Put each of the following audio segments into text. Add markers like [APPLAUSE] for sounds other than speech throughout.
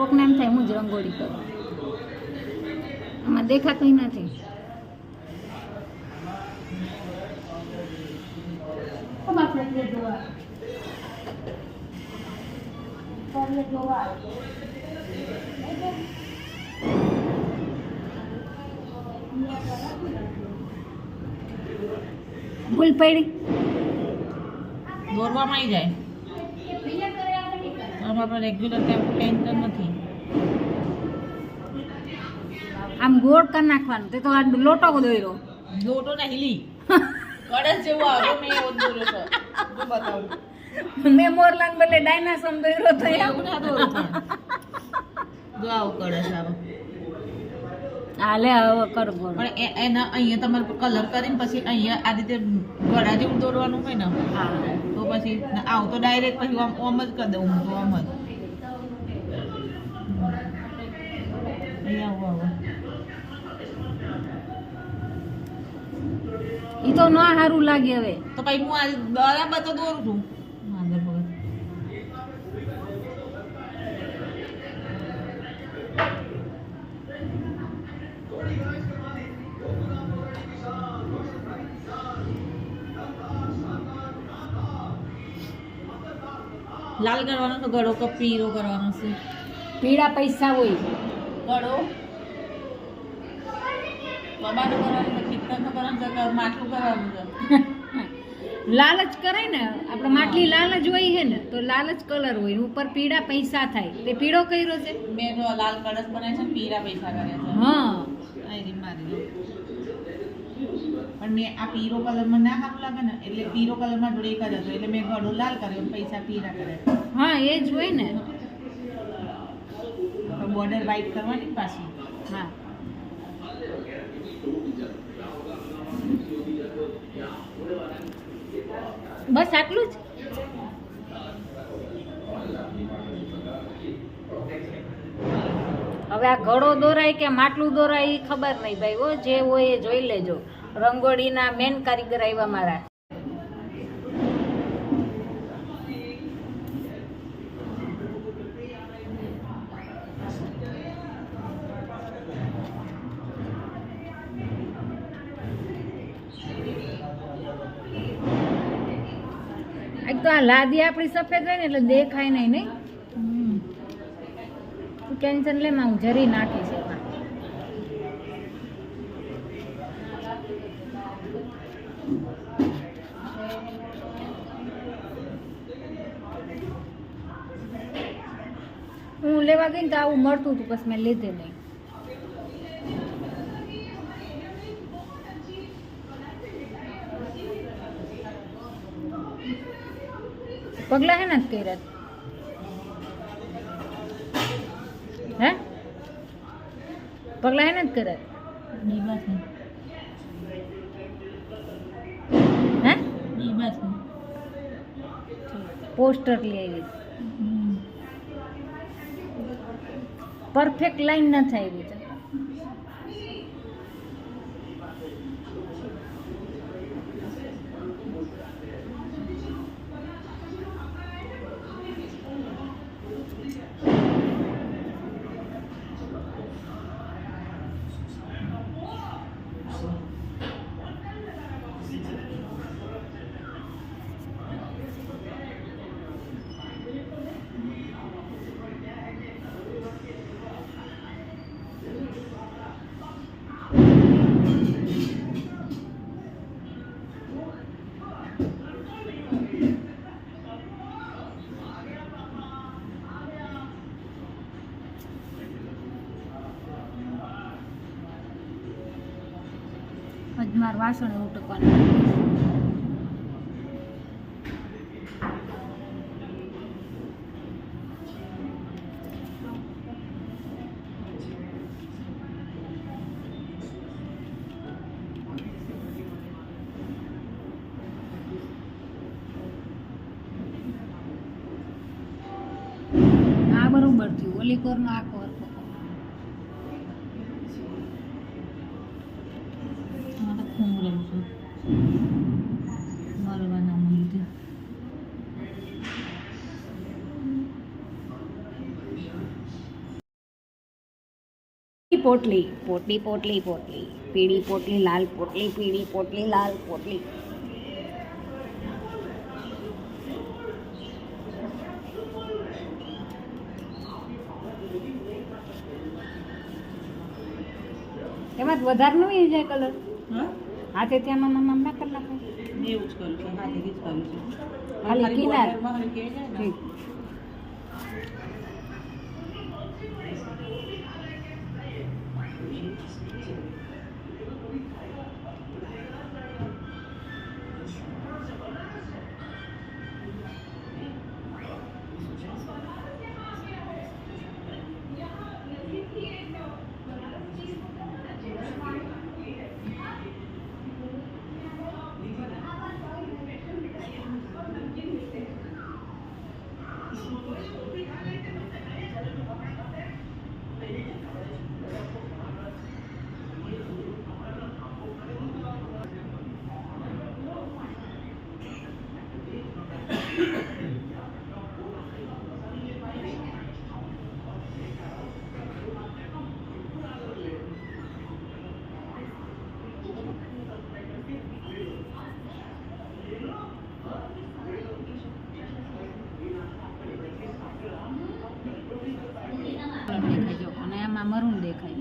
કોકને એમ થાય હું જ રંગોળી કરું. આમાં દેખાતું નથી. ભૂલ પડી. દોરવામાં આવી જાય. આમાં રેગ્યુલર ટેન્શન નથી. આમ ગોળ કરી નાખવાનું. તે તો આ લોટો દોર્યો લોટો ને હિલી. [LAUGHS] કડસ જેવું આવ્યો મેં એવો દોર્યો છે જો બતાવું? મેં મોરલાન બદલે ડાયનાસોર દોર્યો તો. એવું ના દોરું જો આવો કડસ આવો. હા લે હવે કર ગોળ પણ એના અહીંયા તમારે કલર કરીને પછી અહીંયા આ રીતે ગળા જેવું દોરવાનું હોય ને હા. તો પછી આવું તો ડાયરેક્ટ પછી આમ ઓમ જ કરી દઉં હું તો આમ જ. અહીંયા આવો આવું. ઈ તો ના સારું લાગે હવે. તો પછી હું આ બરાબર તો દોરું છું. વાંધો વગર. લાલ કરવાનો તો ગળો કે પીળો કરવાનો છે? પીળા પૈસા હોય. ગળો? બાબાનો કરવાનો [LAUGHS] લાલચ કરે ને આપણે માટલી લાલ જ હોય છે ને તો લાલ જ કલર હોય ઉપર પીળા પૈસા થાય. તે પીળો કર્યો છે? મેં જો લાલ કળશ બનાવ્યો છે પીળા પૈસા કર્યા છે. હા. પણ મેં આ પીરો કલરમાં ના સારું લાગે ને એટલે પીરો કલરમાં જોડે એક જ હતો એટલે મેં ઘડો લાલ કર્યો પૈસા પીરા કર્યા હા એ જ હોય ને. બોર્ડર વ્હાઈટ કરવાની પાછી. હા. બસ આટલું જ? હવે આ ઘડો દોરાય કે માટલું દોરાય એ ખબર નહીં ભાઈ હો, જે હોય એ જોઈ લેજો. રંગોળીના મેન કારીગર આવ્યા મારા. એક તો આ લાદી આપણી સફેદ હોય ને એટલે દેખાય નહીં નહીં? તું ટેન્શન લે હું જરી નાખીશ હું લેવા ગઈ ને તો આવું મળતું હતું પછી મેં લીધે નહીં. પગલા હે નથી કર્યા હે? પગલા હે નથી કર્યા હે? પોસ્ટર લઈ આવી. પરફેક્ટ લાઈન નથી આવી અજમાર વાસણ ઉટકવાનું. બરોબર થયું. ઓલી કોરનો આ કોર આમાં તો ખૂંગરેલું છે મરવાના લીધે પોટલી પોટલી પોટલી પોટલી. પીળી પોટલી લાલ પોટલી પીળી પોટલી લાલ પોટલી. એમાં વધારે નું જાય કલર હાથે ત્યાં આમ ના કરી નાખો? એવું જ કરું છું હાથે જ કરું છું. ખાલી કિનાર. border માં હલકે જાય ને ઠીક કલર દેખાય જો અને આમાં મરૂન દેખાય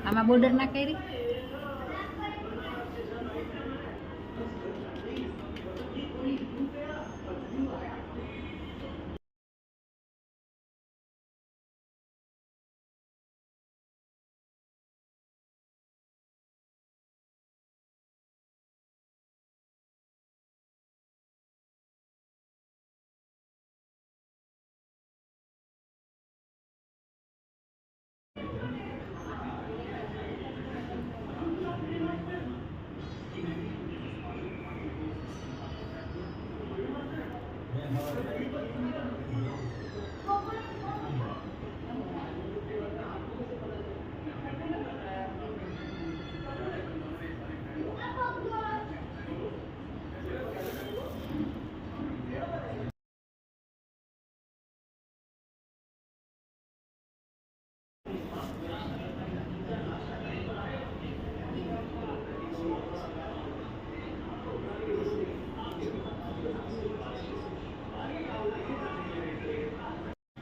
આમાં બોર્ડર ના કરી.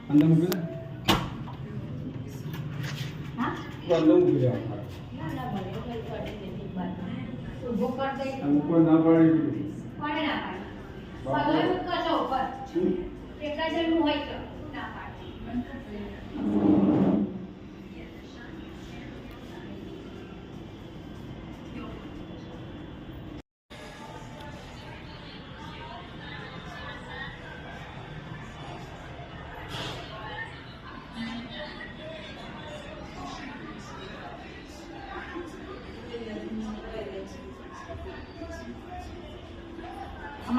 અંદર મૂકી દે અંદર મૂકી દે અને કોઈ ના પાડી દીધું. અમાર ઉપર. ચમકે હો હોય તો. ના તુલસી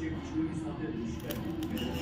Gerçek düşmanı ispat etmişken